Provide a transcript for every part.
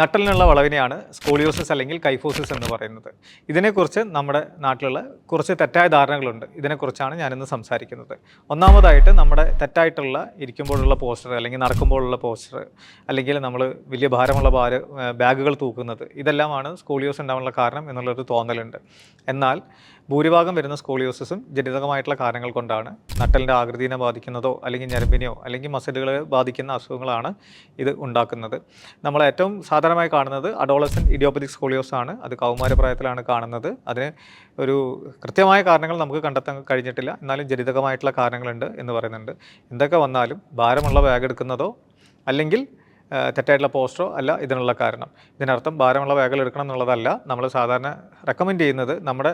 നട്ടലിനുള്ള വളവിനെയാണ് scoliosis അല്ലെങ്കിൽ kyphosis എന്ന് പറയുന്നത്. ഇതിനെക്കുറിച്ച് നമ്മുടെ നാട്ടിലുള്ള കുറച്ച് തെറ്റായ ധാരണകളുണ്ട്. ഇതിനെക്കുറിച്ചാണ് ഞാനിന്ന് സംസാരിക്കുന്നത്. ഒന്നാമതായിട്ട് നമ്മുടെ തെറ്റായിട്ടുള്ള ഇരിക്കുമ്പോഴുള്ള പോസ്റ്റർ അല്ലെങ്കിൽ നടക്കുമ്പോഴുള്ള പോസ്റ്റർ അല്ലെങ്കിൽ നമ്മൾ വലിയ ഭാരമുള്ള ഭാര ബാഗുകൾ തൂക്കുന്നത് ഇതെല്ലാമാണ് സ്കോളിയോസ് ഉണ്ടാവാനുള്ള കാരണം എന്നുള്ളൊരു തോന്നലുണ്ട്. എന്നാൽ ഭൂരിഭാഗം വരുന്ന സ്കോളിയോസിസും ജനിതകമായിട്ടുള്ള കാരണങ്ങൾ കൊണ്ടാണ് നട്ടലിന്റെ ആകൃതിനെ ബാധിക്കുന്നതോ അല്ലെങ്കിൽ ഞരമ്പിനെയോ അല്ലെങ്കിൽ മസിലുകളെ ബാധിക്കുന്ന അസുഖങ്ങളാണ് ഇത് ഉണ്ടാക്കുന്നത്. നമ്മൾ ഏറ്റവും സാധാരണമായി കാണുന്നത് അഡോളസൻ ഇഡിയോപ്പതിക് സ്കോളിയോസ് ആണ് അത് കൗമാരപ്രായത്തിലാണ് കാണുന്നത്. അതിന് ഒരു കൃത്യമായ കാരണങ്ങൾ നമുക്ക് കണ്ടെത്താൻ കഴിഞ്ഞിട്ടില്ല. എന്നാലും ജനിതകമായിട്ടുള്ള കാരണങ്ങളുണ്ട് എന്ന് പറയുന്നുണ്ട്. എന്തൊക്കെ വന്നാലും ഭാരമുള്ള ബാഗ് എടുക്കുന്നതോ അല്ലെങ്കിൽ തെറ്റായിട്ടുള്ള പോസ്റ്ററോ അല്ല ഇതിനുള്ള കാരണം. ഇതിനർത്ഥം ഭാരമുള്ള ബാഗുകൾ എടുക്കണം എന്നുള്ളതല്ല. നമ്മൾ സാധാരണ റെക്കമെൻഡ് ചെയ്യുന്നത് നമ്മുടെ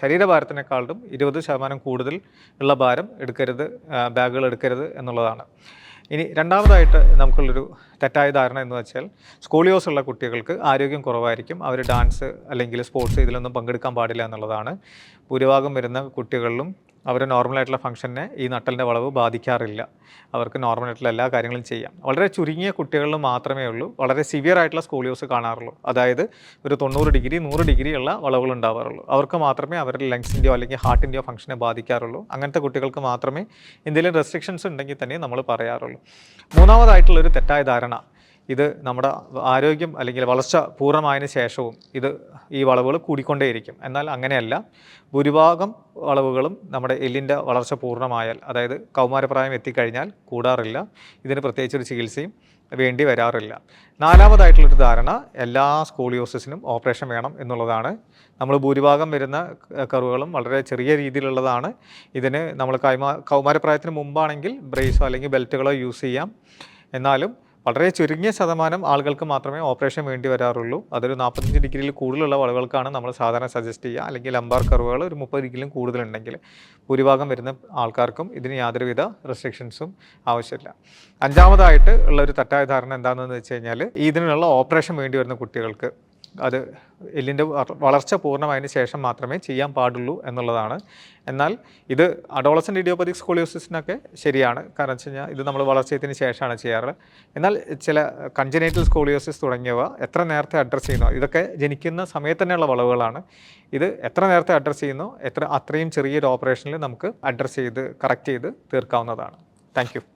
ശരീരഭാരത്തിനേക്കാളും ഇരുപത് ശതമാനം കൂടുതൽ ഉള്ള ഭാരം എടുക്കരുത് ബാഗുകൾ എടുക്കരുത് എന്നുള്ളതാണ്. ഇനി രണ്ടാമതായിട്ട് നമുക്കുള്ളൊരു തെറ്റായ ധാരണ എന്ന് വെച്ചാൽ സ്കൂളിയോസ് ഉള്ള കുട്ടികൾക്ക് ആരോഗ്യം കുറവായിരിക്കും. അവർ ഡാൻസ് അല്ലെങ്കിൽ സ്പോർട്സ് ഇതിലൊന്നും പങ്കെടുക്കാൻ പാടില്ല എന്നുള്ളതാണ്. ഭൂരിഭാഗം വരുന്ന കുട്ടികളിലും അവർ നോർമലായിട്ടുള്ള ഫംഗ്ഷനെ ഈ നട്ടലിന്റെ വളവ് ബാധിക്കാറില്ല. അവർക്ക് നോർമലായിട്ടുള്ള എല്ലാ കാര്യങ്ങളും ചെയ്യാം. വളരെ ചുരുങ്ങിയ കുട്ടികളിൽ മാത്രമേ ഉള്ളൂ. വളരെ സിവിയർ ആയിട്ടുള്ള സ്കൂളിയോസ് കാണാറുള്ളൂ. അതായത് ഒരു തൊണ്ണൂറ് ഡിഗ്രി നൂറ് ഡിഗ്രി ഉള്ള വളവുകൾ ഉണ്ടാവാറുള്ളൂ. അവർക്ക് മാത്രമേ അവരുടെ ലങ്സിന്റെയോ അല്ലെങ്കിൽ ഹാർട്ടിന്റെയോ ഫംഗ്ഷനെ ബാധിക്കാറുള്ളൂ. അങ്ങനത്തെ കുട്ടികൾക്ക് മാത്രമേ എന്തെങ്കിലും റെസ്ട്രിക്ഷൻസ് ഉണ്ടെങ്കിൽ തന്നെ നമ്മൾ പറയാറുള്ളൂ. മൂന്നാമതായിട്ടുള്ളൊരു തെറ്റായ ധാരണ. ഇത് നമ്മുടെ ആരോഗ്യം അല്ലെങ്കിൽ വളർച്ച പൂർണമായതിന് ശേഷവും ഇത് ഈ വളവുകൾ കൂടിക്കൊണ്ടേയിരിക്കും. എന്നാൽ അങ്ങനെയല്ല. ഭൂരിഭാഗം വളവുകളും നമ്മുടെ എല്ലിന്റെ വളർച്ച പൂർണമായാൽ അതായത് കൗമാരപ്രായം എത്തിക്കഴിഞ്ഞാൽ കൂടാറില്ല. ഇതിന് പ്രത്യേകിച്ചൊരു ചികിത്സയും വേണ്ടി വരാറില്ല. നാലാമതായിട്ടുള്ളൊരു ധാരണ എല്ലാ സ്കോളിയോസിസിനും ഓപ്പറേഷൻ വേണം എന്നുള്ളതാണ്. നമ്മൾ ഭൂരിഭാഗം വരുന്ന കറുകളും വളരെ ചെറിയ രീതിയിലുള്ളതാണ്. ഇതിന് നമ്മൾ കൈമാ കൗമാരപ്രായത്തിന് മുമ്പാണെങ്കിൽ ബ്രേസോ അല്ലെങ്കിൽ ബെൽറ്റുകളോ യൂസ് ചെയ്യാം. എന്നാലും വളരെ ചുരുങ്ങിയ ശതമാനം ആളുകൾക്ക് മാത്രമേ ഓപ്പറേഷൻ വേണ്ടി വരാറുള്ളൂ. അതൊരു നാൽപ്പത്തഞ്ച് ഡിഗ്രിയിൽ കൂടുതലുള്ള വളവുകൾക്കാണ് നമ്മൾ സാധാരണ സജസ്റ്റ് ചെയ്യുക. അല്ലെങ്കിൽ ലംബാർ കർവുകൾ ഒരു മുപ്പത് ഡിഗ്രിയിലും കൂടുതലുണ്ടെങ്കിൽ ഭൂരിഭാഗം വരുന്ന ആൾക്കാർക്കും ഇതിന് യാതൊരുവിധ റെസ്ട്രിക്ഷൻസും ആവശ്യമില്ല. അഞ്ചാമതായിട്ട് ഉള്ള ഒരു തെറ്റായ ധാരണ എന്താണെന്ന് വെച്ച് കഴിഞ്ഞാൽ ഇതിനുള്ള ഓപ്പറേഷൻ വേണ്ടി വരുന്ന കുട്ടികൾക്ക് അത് എല്ലിന്റെ വളർച്ച പൂർണമായതിന് ശേഷം മാത്രമേ ചെയ്യാൻ പാടുള്ളൂ എന്നുള്ളതാണ്. എന്നാൽ ഇത് അഡോളസന്റ് ഇഡിയോപ്പതിക് സ്കോളിയോസിസിനൊക്കെ ശരിയാണ്. കാരണം വെച്ച് കഴിഞ്ഞാൽ ഇത് നമ്മൾ വളർച്ചയത്തിന് ശേഷമാണ് ചെയ്യാറ്. എന്നാൽ ചില കഞ്ചനേറ്റൽ സ്കോളിയോസിസ് തുടങ്ങിയവ എത്ര നേരത്തെ അഡ്രസ്സ് ചെയ്യുന്നോ ഇതൊക്കെ ജനിക്കുന്ന സമയത്ത് തന്നെയുള്ള വളവുകളാണ്. ഇത് എത്ര നേരത്തെ അഡ്രസ്സ് ചെയ്യുന്നോ എത്ര അത്രയും ചെറിയൊരു ഓപ്പറേഷനിൽ നമുക്ക് അഡ്രസ്സ് ചെയ്ത് കറക്റ്റ് ചെയ്ത് തീർക്കാവുന്നതാണ്. താങ്ക്